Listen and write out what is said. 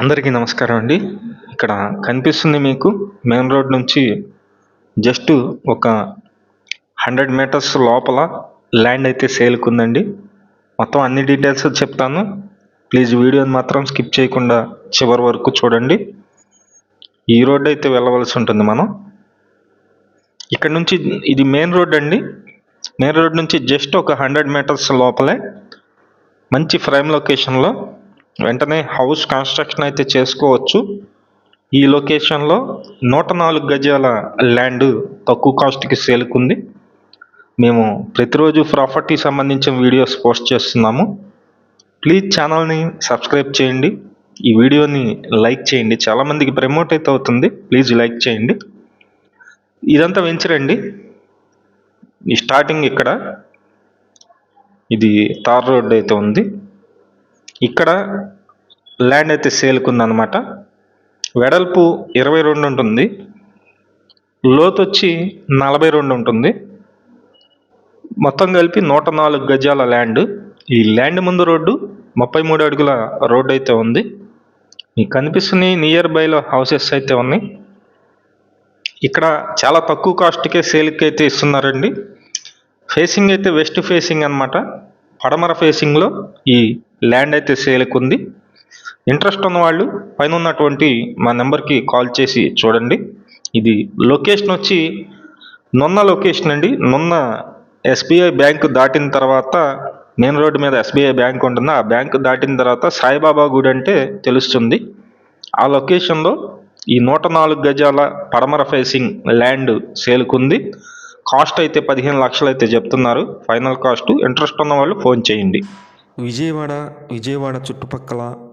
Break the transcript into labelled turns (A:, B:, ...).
A: అందరికీ నమస్కారం అండి. ఇక్కడ కనిపిస్తుంది మీకు మెయిన్ రోడ్ నుంచి జస్ట్ ఒక హండ్రెడ్ మీటర్స్ లోపల ల్యాండ్ అయితే సేల్కుందండి మొత్తం అన్ని డీటెయిల్స్ చెప్తాను. ప్లీజ్ వీడియోని మాత్రం స్కిప్ చేయకుండా చివరి వరకు చూడండి. ఈ రోడ్ అయితే వెళ్ళవలసి ఉంటుంది మనం. ఇక్కడ నుంచి ఇది మెయిన్ రోడ్ అండి. మెయిన్ రోడ్ నుంచి జస్ట్ ఒక హండ్రెడ్ మీటర్స్ లోపలే మంచి ఫ్రైమ్ లొకేషన్లో వెంటనే హౌస్ కన్స్ట్రక్షన్ అయితే చేసుకోవచ్చు. ఈ లొకేషన్లో నూట నాలుగు గజాల ల్యాండ్ తక్కువ కాస్ట్కి సేల్కుంది మేము ప్రతిరోజు ప్రాపర్టీ సంబంధించిన వీడియోస్ పోస్ట్ చేస్తున్నాము. ప్లీజ్ ఛానల్ని సబ్స్క్రైబ్ చేయండి. ఈ వీడియోని లైక్ చేయండి. చాలామందికి ప్రమోట్ అయితే అవుతుంది. ప్లీజ్ లైక్ చేయండి. ఇదంతా వెంచర్ అండి ఈ స్టార్టింగ్ ఇక్కడ. ఇది తార్ రోడ్ అయితే ఉంది. ఇక్కడ ల్యాండ్ అయితే సేల్కి ఉందన్నమాట వెడల్పు ఇరవై రెండు ఉంటుంది. లోతు వచ్చి నలభై రెండు ఉంటుంది. మొత్తం కలిపి నూట నాలుగు గజాల ల్యాండ్. ఈ ల్యాండ్ ముందు రోడ్డు ముప్పై మూడు అడుగుల రోడ్డు అయితే ఉంది. మీకు కనిపిస్తున్నాయి నియర్ బైలో హౌసెస్ అయితే ఉన్నాయి. ఇక్కడ చాలా తక్కువ కాస్ట్కే సేల్కి అయితే ఇస్తున్నారండి. ఫేసింగ్ అయితే వెస్ట్ ఫేసింగ్ అనమాట పడమర ఫేసింగ్లో ఈ ల్యాండ్ అయితే సేల్కి ఉంది ఇంట్రెస్ట్ ఉన్న వాళ్ళు పైన ఉన్నటువంటి మా నెంబర్కి కాల్ చేసి చూడండి. ఇది లొకేషన్ వచ్చి నున్న లొకేషన్ అండి. నున్న ఎస్బీఐ బ్యాంక్ దాటిన తర్వాత మెయిన్ రోడ్డు మీద ఎస్బీఐ బ్యాంక్ ఉంటుంది? ఆ బ్యాంక్ దాటిన తర్వాత సాయిబాబా గుడి అంటే తెలుస్తుంది. ఆ లొకేషన్లో ఈ నూట నాలుగు గజాల పడమర ఫేసింగ్ ల్యాండ్ సేల్కుంది. కాస్ట్ అయితే పదిహేను లక్షలు అయితే చెప్తున్నారు. ఫైనల్ కాస్ట్ ఇంట్రెస్ట్ ఉన్న వాళ్ళు ఫోన్ చేయండి.
B: విజయవాడ విజయవాడ చుట్టుపక్కల